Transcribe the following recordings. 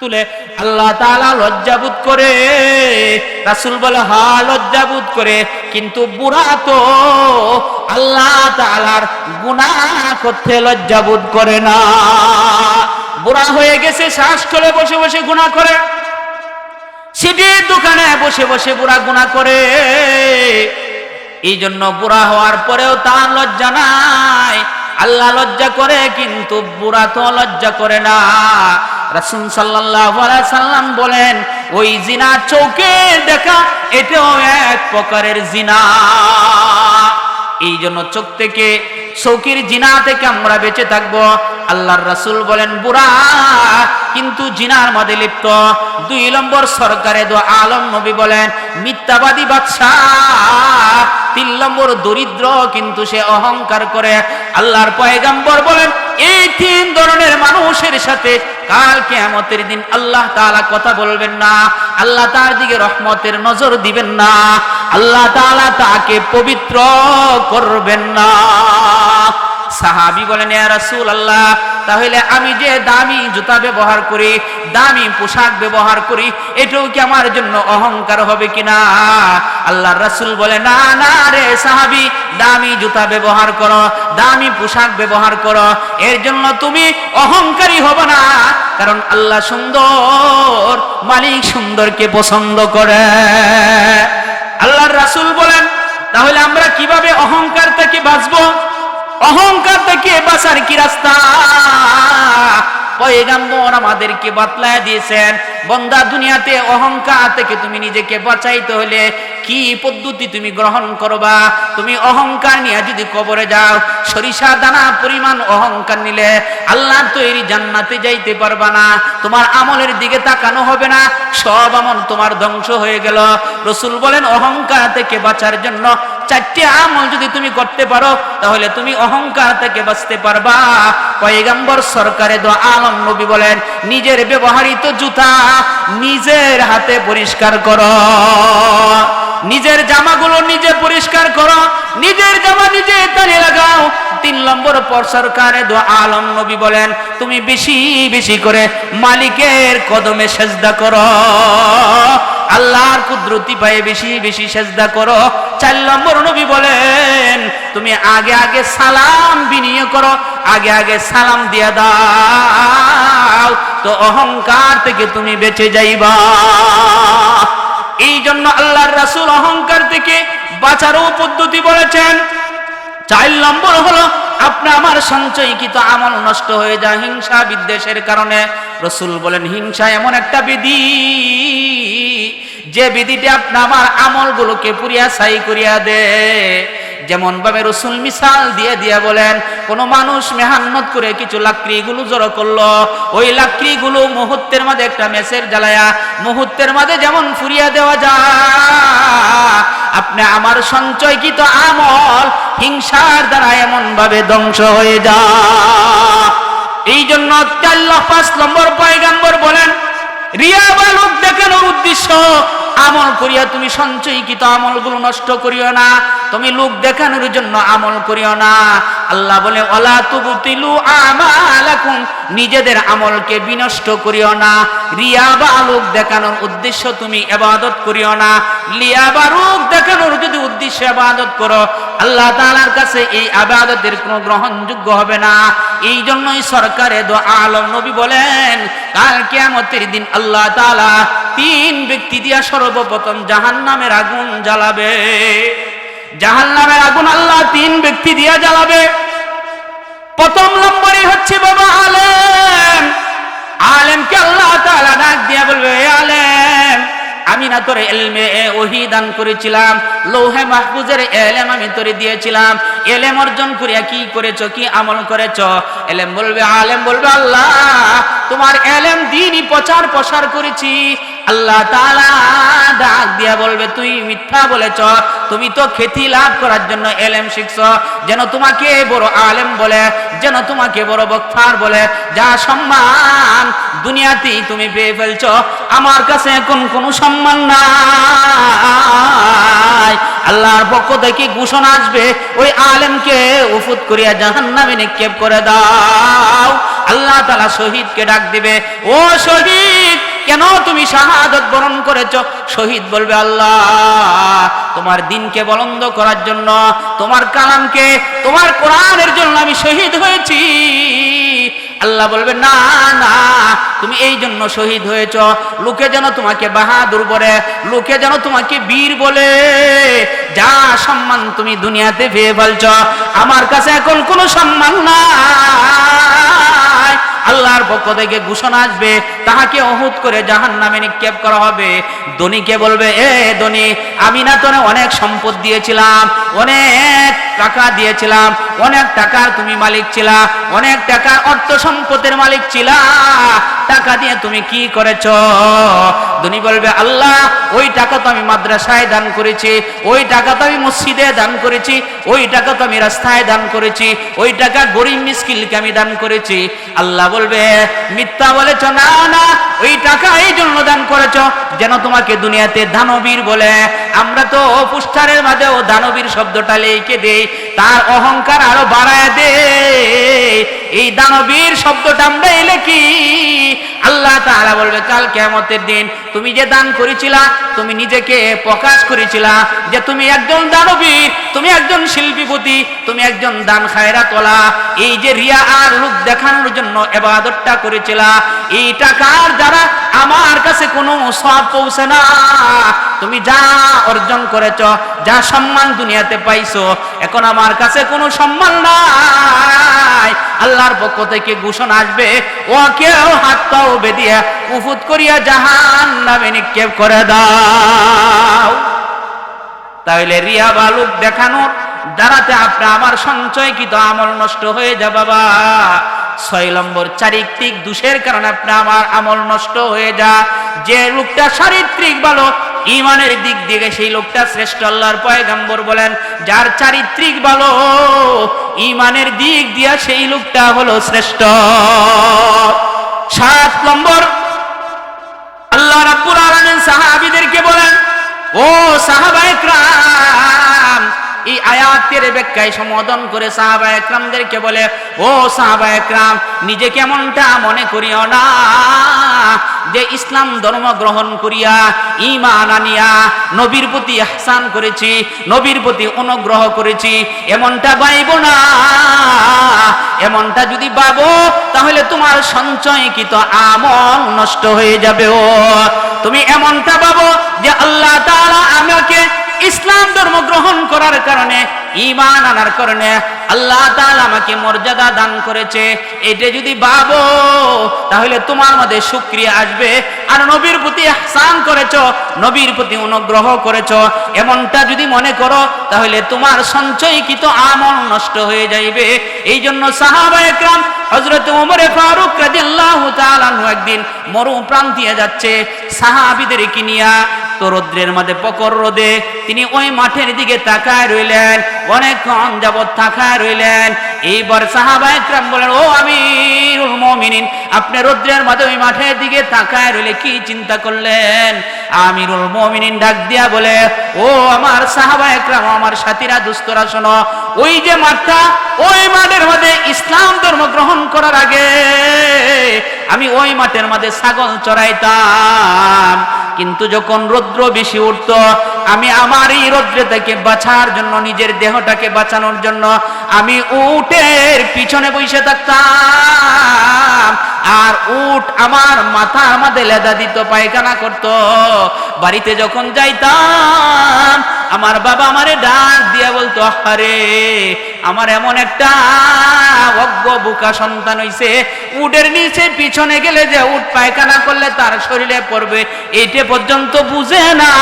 তুলে আল্লাহ তাআলা লজ্জাবোধ করে। রাসূল বলে হা লজ্জাবোধ করে। কিন্তু বুড়া তো আল্লাহ তাআলার গুনাহ করতে লজ্জাবোধ করে না। বুড়া হয়ে গেছে, শ্বাস করে বসে বসে গুনাহ করে। সিটির দোকানে বসে বসে বুড়া গুণা করে। এই জন্য বুড়া হওয়ার পরেও তার লজ্জা নাই। আল্লাহ লজ্জা করে, কিন্তু বুড়া তো লজ্জা করে না। রাসুল সাল্লাম বলেন, ওই জিনা চৌকে দেখা, এটাও এক প্রকারের জিনা। এই জন্য চোখ থেকে, চৌকির জিনা থেকে আমরা বেঁচে থাকব। আল্লাহর রাসূল বলেন, বুড়া, কিন্তু জিনার মধ্যে লিপ্ত। দুই নম্বর সরকারে দো আলম নবী বলেন, মিথ্যাবাদী বাদশাহ। তিন নম্বর দরিদ্র, কিন্তু সে অহংকার করে। আল্লাহর পয়গাম্বর বলেন, এই তিন ধরনের মানুষের সাথে কাল কেয়ামতের দিন আল্লাহ তাআলা কথা বলবেন না, আল্লাহ তার দিকে রহমতের নজর দিবেন না, আল্লাহ তাআলা তাকে পবিত্র করবেন না। সাহাবি বলেন রাসূল আল্লাহ তাহলে আমি যে দামি জুতা ব্যবহার করি, দামি পোশাক ব্যবহার করি, এটাও কি আমার জন্য অহংকার হবে কিনা? আল্লাহর রাসুল বলে, না না রে সাহাবি, দামি জুতা ব্যবহার করো, দামি পোশাক ব্যবহার করো, এর জন্য তুমি অহংকারী হবে না। কারণ আল্লাহ সুন্দর, মালিক সুন্দরকে পছন্দ করে। আল্লাহর রাসূল বলেন, তাহলে আমরা কীভাবে অহংকার থেকে বাঁচবো? অহংকার থেকে বাঁচার কি রাস্তা? পয়গাম্বর আমাদেরকে বাতলায় দিয়েছেন, বন্দা দুনিয়াতে অহংকার থেকে তুমি নিজেকে বাঁচাইতে হলে কি পদ্ধতি তুমি গ্রহণ করবা? তুমি অহংকার নিয়ে যদি কবরে যাও, সরিষা দানা পরিমাণ অহংকার নিলে আল্লাহ তৈরি জান্নাতে যাইতে পারবা না। তোমার আমলের দিকে তাকানো হবে না, সব আমল তোমার ধ্বংস হয়ে গেল। রসুল বলেন, অহংকার থেকে বাঁচার জন্য চারটি আমল যদি তুমি করতে পারো, তাহলে তুমি অহংকার থেকে বাঁচতে পারবা। পয়গাম্বর সরকারে দো আলম নবী বলেন, নিজের ব্যবহৃত জুতা নিজের হাতে পরিষ্কার করো। নিজের জামাগুলো নিজে পরিষ্কার করো। নিজের জামা নিজে তালে লাগাও। তিন নম্বর পর সরকারে দো আলম নবী বলেন, তুমি বেশি বেশি করে মালিকের কদমে সেজদা করো। আল্লাহর কুদরতি পায়ে বেশি বেশি সেজদা করো। চার নম্বর নবী বলেন, তুমি আগে আগে সালাম বিনিয়োগ করো, আগে আগে সালাম দিয়া দাও। তো অহংকার থেকে তুমি বেঁচে যাইবা। এই জন্য আল্লাহর রাসূল অহংকার থেকে বাঁচারও পদ্ধতি বলেছেন। চার নম্বর হলো আপনি আমার সঞ্চয়কৃত আমল নষ্ট হয়ে যায় হিংসা বিদ্বেষের কারণে। রসুল বলেন, হিংসা এমন একটা বিধি যে বিধিটা আপনি আমার আমলগুলোকে পুরিয়া সাই করিয়া দে। যেমন ভাবে রসুল মিসাল দিয়ে দিয়ে বলেন, কোন মানুষ মেহান্নত করে কিছু লাকড়িগুলো জড়ো করল, ওই লাকড়িগুলো মুহূর্তের মাঝে একটা মেসের জ্বালায়া, মুহূর্তের মাঝে যেমন ফুরিয়া দেওয়া যায়, আপনি আমার সঞ্চয়কৃত আমল হিংসার দ্বারা এমন ভাবে ধ্বংস হয়ে যা এই জন্য চার পাঁচ নম্বর পয়গাম্বর বলেন রিয়া বা লোক দেখানোর উদ্দেশ্য আমল করিয়া তুমি সঞ্চয়কৃত আমলগুলো নষ্ট করিও না। তুমি লোক দেখানোর জন্য আমল করিও না। আল্লাহ বলে ওলা তুবতিলু আমালাকুম নিজেদের আমলকে বিনষ্ট করিও না। রিয়া বা লোক দেখানোর উদ্দেশ্য তুমি এবাদত করিও না। লিয়া বা রূপ দেখানোর যদি উদ্দেশ্য এবাদত করো, আল্লাহ তাআলার কাছে এই আবাদতের কোনো গ্রহণযোগ্য হবে না। এই জন্যই সরকারে দো আলম নবী বলেন, কাল কিয়ামতের দিন আল্লাহ তাআলা তিন ব্যক্তি দিয়া সর্বপ্রথম জাহান্নামের আগুন জ্বালাবে। জাহান্নামের আগুন আল্লাহ তিন ব্যক্তি দিয়া জ্বালাবে। প্রথম নম্বরই হচ্ছে বাবা আলেম। আলেমকে আল্লাহ তাআলা ডাক দিয়া বলবে আলেম, আমি না তোর এলমে ওহি দান করেছিলাম, লৌহে মাহফুজের এলেম আমি তোরে দিয়েছিলাম, এলেম অর্জন করিয়া কি করেছ, কি আমল করেছ? এলেম বলবে, আলেম বলবে, আল্লাহ, তোমার এলেম দিনই প্রচার প্রসার করেছি আল্লাহ ডাক দিয়া বলবে, তুই মিথ্যা বলেছ, তুমি তো খ্যাতি লাভ করার জন্য এলেম শিখছ, যেন তোমাকে বড় আলেম বলে, যেন তোমাকে বড় বক্তার বলে, যা সম্মান দুনিয়াতেই তুমি পেয়ে ফেলছ, আমার কাছে এখন কোনো সম্মান নাই। আল্লাহর পক্ষ থেকে ঘোষণা আসবে, ওই আলেমকে উফুত করিয়া জাহান্নামে নিক্ষেপ করে দাও। আল্লাহ তালা শহীদকে ডাক দিবে, ও শহীদ কেন তুমি শাহাদত বরণ করেছ? শহীদ বলবে, আল্লাহ, তোমার দিনকে বলন্দ করার জন্য, তোমার কালামকে, তোমার কোরআনের জন্য আমি শহীদ হয়েছি। আল্লাহ বলবে, না না, তুমি এই জন্য শহীদ হয়েছ। লোকে যেন তোমাকে বাহাদুর বলে, লোকে যেন তোমাকে বীর বলে, যা সম্মান তুমি দুনিয়াতে পেয়ে ফেলছ, আমার কাছে এখন কোনো সম্মান নাই। আল্লাহর পক্ষ থেকে ঘোষণা আসবে, তাহাকে অহুত করে জাহান নামে নিক্ষেপ করা হবে। ধনীকে বলবে, এ ধনী, আমি না তোরে অনেক সম্পদ দিয়েছিলাম, অনেক টাকা দিয়েছিলাম, অনেক টাকার তুমি মালিক ছিলা, অনেক টাকার অর্থ সম্পদের মালিক ছিলা, টাকা দিয়ে তুমি কি করেছ? ধনী বলবে, আল্লাহ, ওই টাকা তো আমি মাদ্রাসায় দান করেছি, ওই টাকা তো আমি মসজিদে দান করেছি, ওই টাকা তো আমি রাস্তায় দান করেছি, ওই টাকা গরিব মিসকিলকে আমি দান করেছি। আল্লাহ বলবে, মিথ্যা বলেছ, না না, ওই টাকা এই জন্য দান করেছ, যেন তোমাকে দুনিয়াতে দানবীর বলে আমরা তো পুষ্ঠারের মাঝেও দানবীর শব্দটা লেখে দেই। তার অহংকার আরও বাড়ায় দে। এই দানবীর শব্দটা আমরা এলে কি আল্লাহ তাআলা বলবে, কাল কেমতের দিন তুমি যে দান করেছিলা, তুমি নিজেকে প্রকাশ করেছিলা যে তুমি একজন দানবীর, তুমি একজন শিল্পীপতি, তুমি একজন দান খায়রা তোলা এই যে রিয়া আর লোক দেখানোর জন্য এবাদতটা করেছিলা, এই টাকার দ্বারা আমার কাছে কোনো সব পৌঁছে না। তুমি যা অর্জন করেছ, যা সম্মান দুনিয়াতে পাইছো, এখন আমার কাছে কোনো সম্মান নাই। আল্লাহর পক্ষ থেকে ঘোষণা আসবে, ও কেউ হাত পাও বেদিয়া উফুত করিয়া জাহান নামে নিক্ষেপ করে দাও। তাহলে রিয়া বালুক দেখানোর দ্বারাতে আপনি আমার সঞ্চয় কি তো আমল নষ্ট হয়ে যা বাবা। ছয় নম্বর চারিত্রিক দোষের কারণে আপনি আমার আমল নষ্ট হয়ে যা। যে লোকটা চারিত্রিক ভালো ইমানের দিক থেকে সেই লোকটা শ্রেষ্ঠ আল্লাহর পয়গাম্বর বলেন, যার চারিত্রিক ভালো ইমানের দিক দিয়া সেই লোকটা হলো শ্রেষ্ঠ। সাত নম্বর, আল্লাহ রাব্বুল আলামিন সাহাবীদেরকে বলেন, ও সাহাবায়ে একরাম এই আয়াতের ব্যাখ্যায় সম্বোধন করে সাহাবা একরামদেরকে বলে, ও সাহাবা একরাম, নিজে কেমনটা মনে করিও না যে ইসলাম ধর্ম গ্রহণ করিয়া ইমান আনিয়া নবীর প্রতি আহসান করেছি, নবীর প্রতি অনুগ্রহ করেছি, এমনটা বাইব না। এমনটা যদি পাবো তাহলে তোমার সঞ্চয়কৃত আমল নষ্ট হয়ে যাবে ও। তুমি এমনটা পাবো যে আল্লাহ তাআলা আমাকে ইসলাম ধর্ম গ্রহণ করার কারণে ইমান আনার কারণে আল্লাহ আমাকে মর্যাদা দান করেছে। এটা যদি ভাবো, তাহলে তোমার মধ্যে শুকরিয়া আসবে। আর নবীর প্রতি আহসান করেছ, নবীর প্রতি অনুগ্রহ করেছ, এমনটা যদি মনে করো, তাহলে তোমার সঞ্চয়কৃত আমল নষ্ট হয়ে যাইবে। এই জন্য সাহাবা একরাম হজরত ওমরে ফারুক রাদিয়াল্লাহু তাআলা একদিন মরু প্রান্তিয়ে যাচ্ছে, সাহাবীদেরকে নিয়া তো রৌদ্রের মধ্যে পকর রোদে। তিনি ওই মাঠের দিকে তাকায় রইলেন, অনেকক্ষণ যাবৎ তাকায় রইলেন। এইবার সাহাবা বলেন, ও আমিরুল মুমিনিন, আপনি মধ্যে ওই মাঠের দিকে তাকায় রইলে কি চিন্তা করলেন? আমিরুল মুমিনিন ডাক দিয়া বলে, ও আমার সাহাবা একরাম, আমার সাথীরা, দুস্তরা, শোনো, ওই যে মাঠটা, ওই মাঠের মধ্যে ইসলাম ধর্ম গ্রহণ করার আগে আমি ওই মাঠের মধ্যে ছাগল চড়াইতাম। কিন্তু যখন রৌদ্র বেশি উঠত, আমি আমার এই রৌদ্রে থেকে বাঁচার জন্য, নিজের দেহটাকে বাঁচানোর জন্য আমি উটের পিছনে বসে থাকতাম। উট আমার মাথা আমাদের লেদা দিত, পায়খানা করত। বাড়িতে যখন যাইতাম, আমার বাবা আমারে ডাক দিয়া বলতো আরে আমার এমন একটা অজ্ঞ বোকা সন্তান হইছে, উটের নিচে পিছনে গেলে যে উট পায়খানা করলে তার শরীরে পড়বে, এইটে পর্যন্ত বুঝে না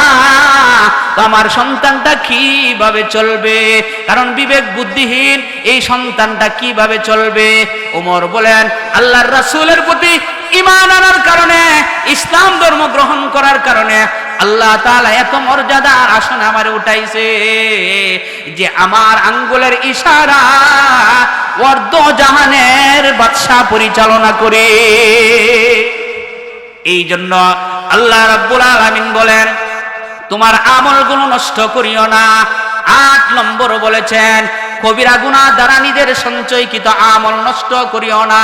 আমার সন্তানটা কীভাবে চলবে। কারণ বিবেক বুদ্ধিহীন, এই সন্তানটা কীভাবে চলবে? ওমর বলেন, আল্লাহর রাসূলের প্রতি ইমান আনার কারণে, ইসলাম ধর্ম গ্রহণ করার কারণে আল্লাহ তাআলা এত মর্যাদা আসন আমার উঠাইছে যে আমার আঙ্গুলের ইশারা অর্ধ জাহানের বাদশা পরিচালনা করে। এই জন্য আল্লাহ রাব্বুল আলামিন বলেন, তোমার আমলগুলো নষ্ট করিও না। আট নম্বর বলেছেন, কবিরা গুনাহ দ্বারা নিজের সঞ্চয়কৃত আমল নষ্ট করিও না।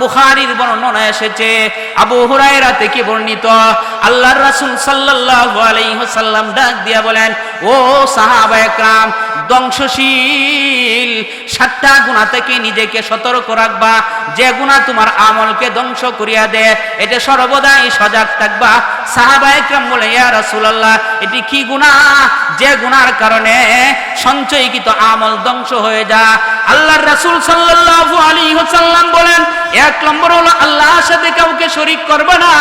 বুখারীর বর্ণনা এসেছে। আবু হুরায়রা থেকে বর্ণিত। আল্লাহর রাসূল সাল্লাল্লাহু আলাইহি ওয়াসাল্লাম ডাক দিয়া বলেন ও সাহাবা একরাম, ধ্বংসশীল। সাতটা গুণা থেকে নিজেকে সতর্ক রাখবা। যে গুণা তোমার আমলকে ধ্বংস করিয়া দে, এটা সর্বদাই সজাগ থাকবা। সাহাবা একরাম বলে, ইয়া রাসূলুল্লাহ, এটি কি গুনাহ যে গুনার কারণে সঞ্চয়কৃত আমল ধ্বংস হয়ে যা আল্লাহর রাসূল সাল্লাল্লাহু আলাইহি ওয়াসাল্লাম বলেন, এক নম্বর হলো আল্লাহর সাথে কাউকে শরীক করবে না।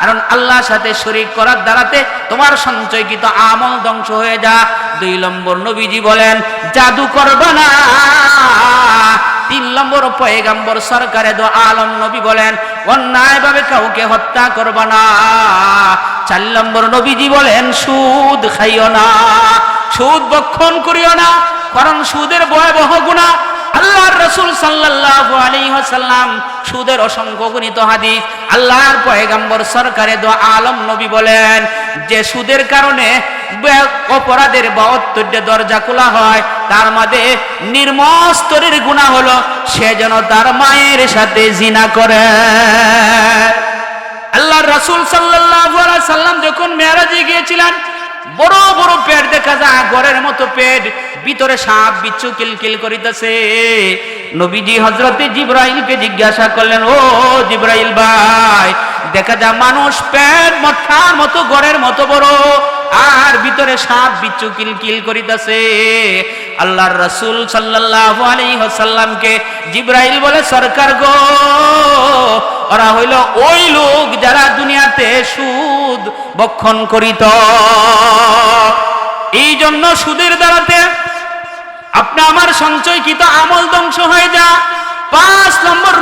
কারণ আল্লাহর সাথে শরীক করার দ্বারাতে তোমার সঞ্চয়কৃত আমল ধ্বংস হয়ে যা। দুই নম্বর নবীজি বলেন, জাদু করবে না। তিন নম্বর পয়গাম্বর সরকারে দো আলম নবী বলেন, অন্যায়ভাবে কাউকে হত্যা করবে না। চার নম্বর নবীজি বলেন, সুদ খাইও না। সুদ বক্ষণ করিও না, কারণ সুদের ভয়াবহ গুণা আল্লাহর রসুল সাল্লাল্লাহু আলাইহি ওয়াসাল্লাম সুদের অসংখ্য গণিত হাদিস। আল্লাহর পয়গাম্বর সরকারে দো আলম নবী বলেন, যে সুদের কারণে অপরাধের বাহাত্তরটা দরজা খোলা হয়, তার মধ্যে নির্মস্তরের গুণা হলো সে যেন তার মায়ের সাথে জিনা করে। আল্লাহর রাসূল আলাইহি সাল্লাম যখন মেরাজে গিয়েছিলেন বড় বড় পেট দেখা যায়, ঘরের মতো পেট। ভিতরে সাপ, বিচ্ছু কিলকিল করিতেছে। নবীজি হজরতে জিব্রাইলকে জিজ্ঞাসা করলেন, ও জিব্রাইল ভাই, দেখা যায় মানুষ পেট মঠার মতো, ঘরের মতো বড়, আর ভিতরে সাপ, বিচ্ছু কিলকিল করিতেছে। আল্লাহর রাসূল সাল্লাল্লাহু আলাইহি ওয়াসাল্লামকে জিব্রাইল বলে, সরকার গো ওরা হইল ওই লোক যারা দুনিয়াতে সুদ বক্ষণ করিত। এই জন্য সুদের দ্বারাতে আপনি আমার সঞ্চয়কৃত আমল ধ্বংস হয়ে যা পাঁচ নম্বর